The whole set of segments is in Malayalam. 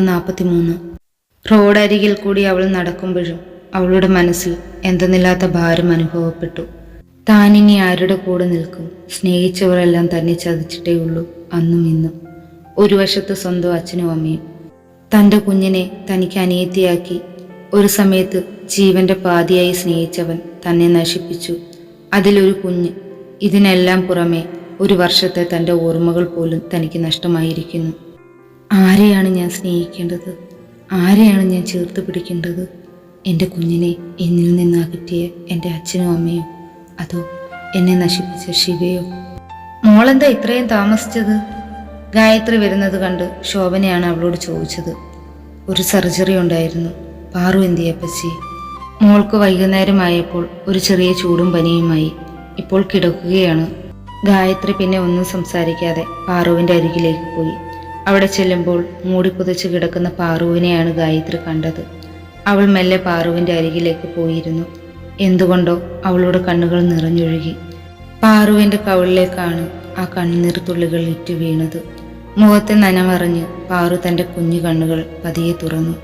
നാൽപ്പത്തി മൂന്ന് റോഡരികിൽ കൂടി അവൾ നടക്കുമ്പോഴും അവളുടെ മനസ്സിൽ എന്തെന്നില്ലാത്ത ഭാരം അനുഭവപ്പെട്ടു. താനിനി ആരുടെ കൂടെ നിൽക്കും? സ്നേഹിച്ചവരെല്ലാം തന്നെ ചതിച്ചിട്ടേ ഉള്ളൂ അന്നും ഇന്നും. ഒരു വശത്ത് സ്വന്തം അച്ഛനും അമ്മയും. തന്റെ കുഞ്ഞിനെ തനിക്ക് അനിയത്തിയാക്കി ഒരു സമയത്ത് ജീവന്റെ പാതിയായി സ്നേഹിച്ചവൻ തന്നെ നശിപ്പിച്ചു. അതിലൊരു കുഞ്ഞ് ഇതിനെല്ലാം പുറമെ ഒരു വർഷത്തെ തന്റെ ഓർമ്മകൾ പോലും തനിക്ക് നഷ്ടമായിരിക്കുന്നു. ആരെയാണ് ഞാൻ സ്നേഹിക്കേണ്ടത്? ആരെയാണ് ഞാൻ ചേർത്ത് പിടിക്കേണ്ടത്? എന്റെ കുഞ്ഞിനെ എന്നിൽ നിന്ന് അകറ്റിയ എന്റെ അച്ഛനും അമ്മയോ അതോ എന്നെ നശിപ്പിച്ച ശിവയോ? മോളെന്താ ഇത്രയും താമസിച്ചത്? ഗായത്രി വരുന്നത് കണ്ട് ശോഭനയാണ് അവളോട് ചോദിച്ചത്. ഒരു സർജറി ഉണ്ടായിരുന്നു. പാറു എന്തിയപ്പച്ചി മോൾക്ക് വൈകുന്നേരമായപ്പോൾ ഒരു ചെറിയ ചൂടും പനിയുമായി. ഇപ്പോൾ കിടക്കുകയാണ്. ഗായത്രി പിന്നെ ഒന്നും സംസാരിക്കാതെ പാറുവിന്റെ അരികിലേക്ക് പോയി. അവിടെ ചെല്ലുമ്പോൾ മൂടിപ്പുതച്ച് കിടക്കുന്ന പാറുവിനെയാണ് ഗായത്രി കണ്ടത്. അവൾ മെല്ലെ പാറുവിന്റെ അരികിലേക്ക് പോയിരുന്നു. എന്തുകൊണ്ടോ അവളുടെ കണ്ണുകൾ നിറഞ്ഞൊഴുകി. പാറുവിന്റെ കവിളിലേക്കാണ് ആ കണ്ണുനീർത്തുള്ളികൾ ഇറ്റു വീണത്. മുഖത്തെ നനമറിഞ്ഞ് പാറു തന്റെ കുഞ്ഞു കണ്ണുകൾ പതിയെ തുറന്നു.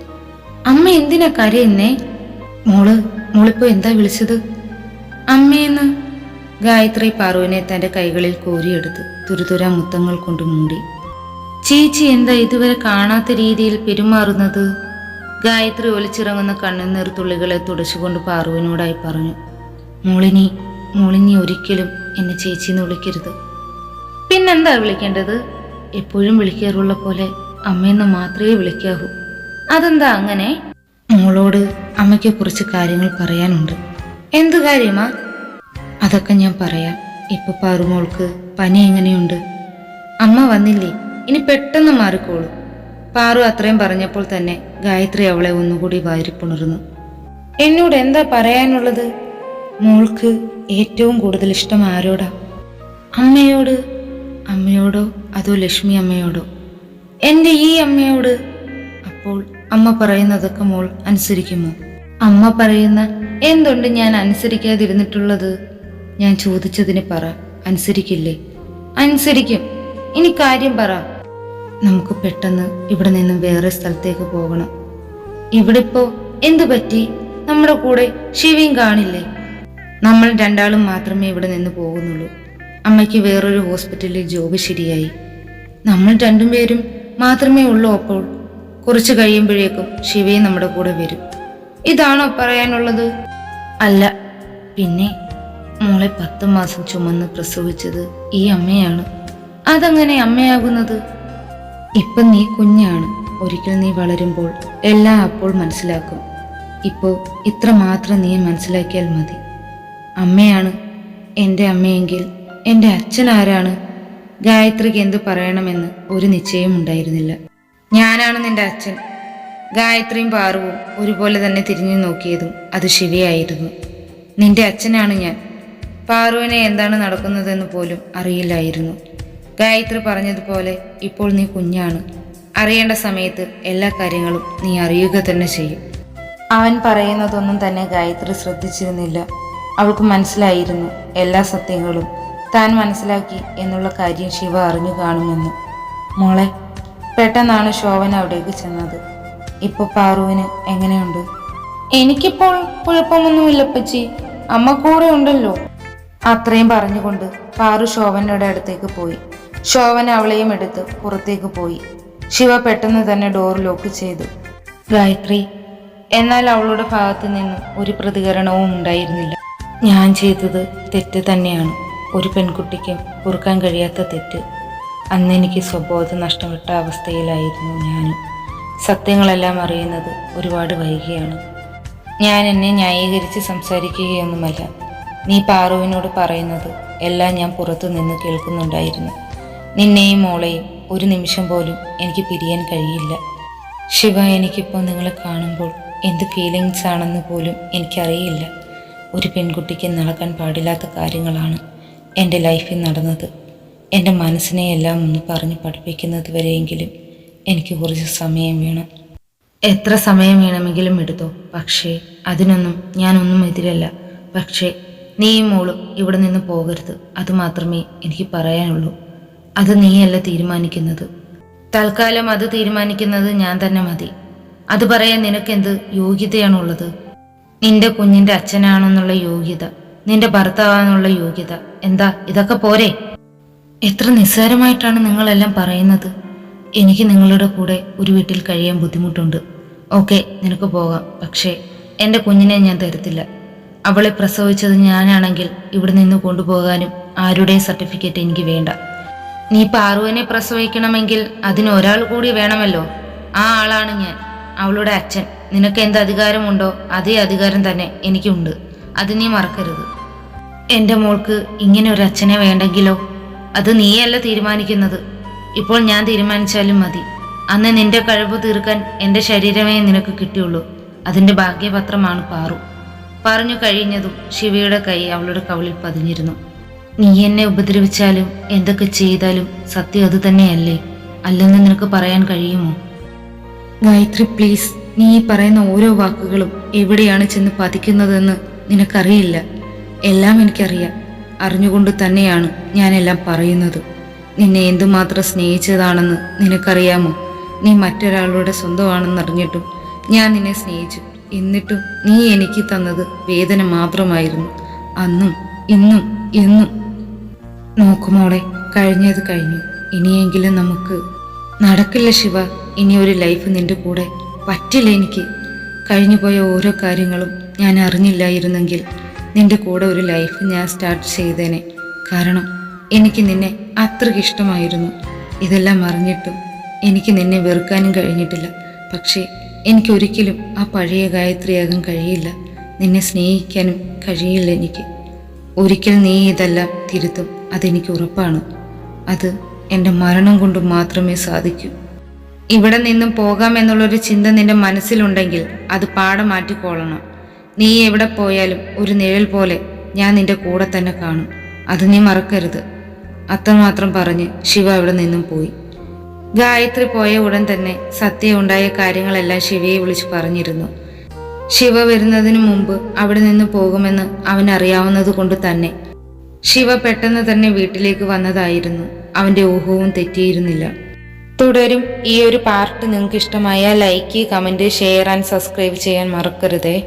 അമ്മ എന്തിനാ കരയുന്നേ? മോൾ മോളിപ്പോ എന്താ വിളിച്ചത്? അമ്മയെന്ന് ഗായത്രി പാറുവിനെ തന്റെ കൈകളിൽ കോരിയെടുത്ത് തുരുതുര മുത്തങ്ങൾ കൊണ്ട് മൂടി. ചേച്ചി എന്താ ഇതുവരെ കാണാത്ത രീതിയിൽ പെരുമാറുന്നത്? ഗായത്രി ഒലിച്ചിറങ്ങുന്ന കണ്ണുനീർ തുള്ളികളെ തുടച്ചുകൊണ്ട് പാറുവിനോടായി പറഞ്ഞു. മോളിനി മോളിനി ഒരിക്കലും എന്നെ ചേച്ചി എന്ന് വിളിക്കരുത്. പിന്നെന്താ വിളിക്കേണ്ടത്? എപ്പോഴും വിളിക്കാറുള്ള പോലെ അമ്മയെന്ന് മാത്രമേ വിളിക്കാവൂ. അതെന്താ അങ്ങനെ? മോളോട് അമ്മയ്ക്ക് കുറച്ച് കാര്യങ്ങൾ പറയാനുണ്ട്. എന്തു കാര്യമാ? അതൊക്കെ ഞാൻ പറയാം. ഇപ്പൊ പാറുമോൾക്ക് പനി എങ്ങനെയുണ്ട്? അമ്മ വന്നില്ലേ? ഇനി പെട്ടെന്ന് മാറിക്കോളൂ. പാറു അത്രയും പറഞ്ഞപ്പോൾ തന്നെ ഗായത്രി അവളെ ഒന്നുകൂടി വാരിപ്പുണർന്നു. എന്നോട് എന്താ പറയാനുള്ളത്? മോൾക്ക് ഏറ്റവും കൂടുതൽ ഇഷ്ടം ആരോടാ? അമ്മയോട്? അമ്മയോടോ? അതോ ലക്ഷ്മി അമ്മയോടോ? എന്റെ ഈ അമ്മയോട്? അപ്പോൾ അമ്മ പറയുന്നതൊക്കെ മോൾ അനുസരിക്കുമോ? അമ്മ പറയുന്ന എന്തുണ്ട് ഞാൻ അനുസരിക്കാതിരുന്നിട്ടുള്ളത്? ഞാൻ ചോദിച്ചതിന് പറ. അനുസരിക്കില്ലേ? അനുസരിക്കും. ഇനി കാര്യം പറ. നമുക്ക് പെട്ടെന്ന് ഇവിടെ നിന്ന് വേറെ സ്ഥലത്തേക്ക് പോകണം. ഇവിടെ ഇപ്പോ എന്തു പറ്റി? നമ്മുടെ കൂടെ ശിവയും കാണില്ലേ? നമ്മൾ രണ്ടാളും മാത്രമേ ഇവിടെ നിന്ന് പോകുന്നുള്ളൂ. അമ്മയ്ക്ക് വേറൊരു ഹോസ്പിറ്റലിൽ ജോബ് ശരിയായി. നമ്മൾ രണ്ടുപേരും മാത്രമേ ഉള്ളൂ അപ്പോൾ കുറച്ച് കഴിയുമ്പോഴേക്കും ശിവയും നമ്മുടെ കൂടെ വരും. ഇതാണോ പറയാനുള്ളത്? അല്ല പിന്നെ മോളെ പത്ത് മാസം ചുമന്ന് പ്രസവിച്ചത് ഈ അമ്മയാണ്. അതങ്ങനെ അമ്മയാകുന്നത്? ഇപ്പൊ നീ കുഞ്ഞാണ്. ഒരിക്കൽ നീ വളരുമ്പോൾ എല്ലാം അപ്പോൾ മനസ്സിലാക്കും. ഇപ്പോ ഇത്ര മാത്രം നീ മനസ്സിലാക്കിയാൽ മതി. അമ്മയാണ് എന്റെ അമ്മയെങ്കിൽ എന്റെ അച്ഛൻ ആരാണ്? ഗായത്രിക്ക് എന്ത് പറയണമെന്ന് ഒരു നിശ്ചയം ഉണ്ടായിരുന്നില്ല. ഞാനാണ് നിന്റെ അച്ഛൻ. ഗായത്രിയും പാറുവും ഒരുപോലെ തന്നെ തിരിഞ്ഞു നോക്കിയതും അത് ശിവയായിരുന്നു. നിന്റെ അച്ഛനാണ് ഞാൻ. പാറുവിനെ എന്താണ് നടക്കുന്നതെന്ന് പോലും അറിയില്ലായിരുന്നു. ഗായത്രി പറഞ്ഞതുപോലെ ഇപ്പോൾ നീ കുഞ്ഞാണ്. അറിയേണ്ട സമയത്ത് എല്ലാ കാര്യങ്ങളും നീ അറിയുക തന്നെ ചെയ്യും. അവൻ പറയുന്നതൊന്നും തന്നെ ഗായത്രി ശ്രദ്ധിച്ചിരുന്നില്ല. അവൾക്ക് മനസ്സിലായിരുന്നു എല്ലാ സത്യങ്ങളും. താൻ മനസ്സിലാക്കി എന്നുള്ള കാര്യം ശിവ അറിഞ്ഞു കാണുമെന്ന്. മോളെ പെട്ടെന്നാണ് ശോഭന അവിടേക്ക് ചെന്നത്. ഇപ്പൊ പാറുവിന് എങ്ങനെയുണ്ട്? എനിക്കിപ്പോൾ കുഴപ്പമൊന്നുമില്ല പച്ചി അമ്മ കൂടെ ഉണ്ടല്ലോ. അത്രയും പറഞ്ഞുകൊണ്ട് പാറു ശോഭനയുടെ അടുത്തേക്ക് പോയി. ശോഭന അവളെയും എടുത്ത് പുറത്തേക്ക് പോയി. ശിവ പെട്ടെന്ന് തന്നെ ഡോർ ലോക്ക് ചെയ്തു. ഗായത്രി എന്നാൽ അവളുടെ ഭാഗത്ത് നിന്ന് ഒരു പ്രതികരണവും ഉണ്ടായിരുന്നില്ല. ഞാൻ ചെയ്തത് തെറ്റ് തന്നെയാണ്. ഒരു പെൺകുട്ടിക്കും പൊറുക്കാൻ കഴിയാത്ത തെറ്റ്. അന്ന് എനിക്ക് സ്വബോധം നഷ്ടപ്പെട്ട അവസ്ഥയിലായിരുന്നു ഞാൻ സത്യങ്ങളെല്ലാം അറിയുന്നത് ഒരുപാട് വൈകിയാണ്. ഞാൻ എന്നെ ന്യായീകരിച്ച് സംസാരിക്കുകയൊന്നുമല്ല. നീ പാറുവിനോട് പറയുന്നത് എല്ലാം ഞാൻ പുറത്തു നിന്ന് കേൾക്കുന്നുണ്ടായിരുന്നു. നിന്നെയും മോളെയും ഒരു നിമിഷം പോലും എനിക്ക് പിരിയാൻ കഴിയില്ല. ശിവ എനിക്കിപ്പോൾ നിങ്ങളെ കാണുമ്പോൾ എന്ത് ഫീലിങ്സ് ആണെന്ന് പോലും എനിക്കറിയില്ല. ഒരു പെൺകുട്ടിക്ക് നടക്കാൻ പാടില്ലാത്ത കാര്യങ്ങളാണ് എന്റെ ലൈഫിൽ നടന്നത്. എന്റെ മനസ്സിനെ എല്ലാം ഒന്ന് പറഞ്ഞ് പഠിപ്പിക്കുന്നത് വരെയെങ്കിലും എനിക്ക് കുറച്ച് സമയം വേണം. എത്ര സമയം വേണമെങ്കിലും എടുത്തോ. പക്ഷേ അതിനൊന്നും ഞാനൊന്നും എതിരല്ല. പക്ഷേ നീയും മോളും ഇവിടെ നിന്ന് പോകരുത്. അതുമാത്രമേ എനിക്ക് പറയാനുള്ളൂ. അത് നീയല്ല തീരുമാനിക്കുന്നത്. തൽക്കാലം അത് തീരുമാനിക്കുന്നത് ഞാൻ തന്നെ മതി. അത് പറയാൻ നിനക്കെന്ത് യോഗ്യതയാണുള്ളത്? നിന്റെ കുഞ്ഞിന്റെ അച്ഛനാണെന്നുള്ള യോഗ്യത നിന്റെ ഭർത്താവാണെന്നുള്ള യോഗ്യത എന്താ ഇതൊക്കെ പോരെ? എത്ര നിസ്സാരമായിട്ടാണ് നിങ്ങളെല്ലാം പറയുന്നത്? എനിക്ക് നിങ്ങളുടെ കൂടെ ഒരു വീട്ടിൽ കഴിയാൻ ബുദ്ധിമുട്ടുണ്ട്. ഓക്കെ നിനക്ക് പോകാം. പക്ഷേ എന്റെ കുഞ്ഞിനെ ഞാൻ തരത്തില്ല. അവളെ പ്രസവിച്ചത് ഞാനാണെങ്കിൽ ഇവിടെ നിന്ന് കൊണ്ടുപോകാനും ആരുടെയും സർട്ടിഫിക്കറ്റ് എനിക്ക് വേണ്ട. നീ പാറുവിനെ പ്രസവിക്കണമെങ്കിൽ അതിന് ഒരാൾ കൂടി വേണമല്ലോ. ആ ആളാണ് ഞാൻ. അവളുടെ അച്ഛൻ. നിനക്ക് എന്ത് അധികാരമുണ്ടോ അതേ അധികാരം തന്നെ എനിക്കുണ്ട്. അത് നീ മറക്കരുത്. എന്റെ മോൾക്ക് ഇങ്ങനെ ഒരു അച്ഛനെ വേണ്ടെങ്കിലോ? അത് നീയല്ല തീരുമാനിക്കുന്നത്. ഇപ്പോൾ ഞാൻ തീരുമാനിച്ചാലും മതി. അന്ന് നിന്റെ കഴിവ് തീർക്കാൻ എന്റെ ശരീരമേ നിനക്ക് കിട്ടിയുള്ളൂ. അതിന്റെ ഭാഗ്യപത്രമാണ് പാറു. പറഞ്ഞു കഴിഞ്ഞതും ശിവയുടെ കൈ അവളുടെ കവളിൽ പതിഞ്ഞിരുന്നു. നീ എന്നെ ഉപദ്രവിച്ചാലും എന്തൊക്കെ ചെയ്താലും സത്യം അത് തന്നെയല്ലേ? അല്ലെന്ന് നിനക്ക് പറയാൻ കഴിയുമോ? ഗായത്രി പ്ലീസ്. നീ ഈ പറയുന്ന ഓരോ വാക്കുകളും എവിടെയാണ് ചെന്ന് പതിക്കുന്നതെന്ന് നിനക്കറിയില്ല. എല്ലാം എനിക്കറിയാം. അറിഞ്ഞുകൊണ്ട് തന്നെയാണ് ഞാനെല്ലാം പറയുന്നത്. നിന്നെ എന്തുമാത്രം സ്നേഹിച്ചതാണെന്ന് നിനക്കറിയാമോ? നീ മറ്റൊരാളുടെ സ്വന്തമാണെന്ന് അറിഞ്ഞിട്ടും ഞാൻ നിന്നെ സ്നേഹിച്ചു. എന്നിട്ടും നീ എനിക്ക് തന്നത് വേദന മാത്രമായിരുന്നു. അന്നും ഇന്നും എന്നും. നോക്കുമോളെ കഴിഞ്ഞത് കഴിഞ്ഞു. ഇനിയെങ്കിലും നമുക്ക് നടക്കില്ല ശിവ. ഇനി ഒരു ലൈഫ് നിന്റെ കൂടെ പറ്റില്ല എനിക്ക്. കഴിഞ്ഞുപോയ ഓരോ കാര്യങ്ങളും ഞാൻ അറിഞ്ഞില്ലായിരുന്നെങ്കിൽ നിന്റെ കൂടെ ഒരു ലൈഫ് ഞാൻ സ്റ്റാർട്ട് ചെയ്തേനെ. കാരണം എനിക്ക് നിന്നെ അത്രയ്ക്ക് ഇഷ്ടമായിരുന്നു. ഇതെല്ലാം അറിഞ്ഞിട്ടും എനിക്ക് നിന്നെ വെറുക്കാനും കഴിഞ്ഞിട്ടില്ല. പക്ഷേ എനിക്കൊരിക്കലും ആ പഴയ ഗായത്രിയാകാൻ കഴിയില്ല. നിന്നെ സ്നേഹിക്കാനും കഴിയില്ല എനിക്ക്. ഒരിക്കൽ നീ ഇതെല്ലാം തിരുത്തും അതെനിക്ക് ഉറപ്പാണ്. അത് എന്റെ മരണം കൊണ്ട് മാത്രമേ സാധിക്കൂ. ഇവിടെ നിന്നും പോകാമെന്നുള്ളൊരു ചിന്ത നിന്റെ മനസ്സിലുണ്ടെങ്കിൽ അത് പാടെ മാറ്റിക്കോളണം നീ എവിടെ പോയാലും ഒരു നിഴൽ പോലെ ഞാൻ നിന്റെ കൂടെ തന്നെ കാണും. അത് നീ മറക്കരുത്. അത്രമാത്രം പറഞ്ഞ് ശിവ അവിടെ നിന്നും പോയി. ഗായത്രി പോയ ഉടൻ തന്നെ സത്യ ഉണ്ടായ കാര്യങ്ങളെല്ലാം ശിവയെ വിളിച്ച് പറഞ്ഞിരുന്നു. ശിവ വരുന്നതിന് മുമ്പ് അവിടെ നിന്ന് പോകുമെന്ന് അവൻ അറിയാവുന്നത് കൊണ്ട് തന്നെ ശിവ പെട്ടെന്ന് തന്നെ വീട്ടിലേക്ക് വന്നതായിരുന്നു. അവന്റെ ഊഹവും തെറ്റിയിരുന്നില്ല. തുടരും. ഈ ഒരു പാർട്ട് നിങ്ങൾക്ക് ഇഷ്ടമായ like comment share and subscribe ചെയ്യാൻ മറക്കരുതേ.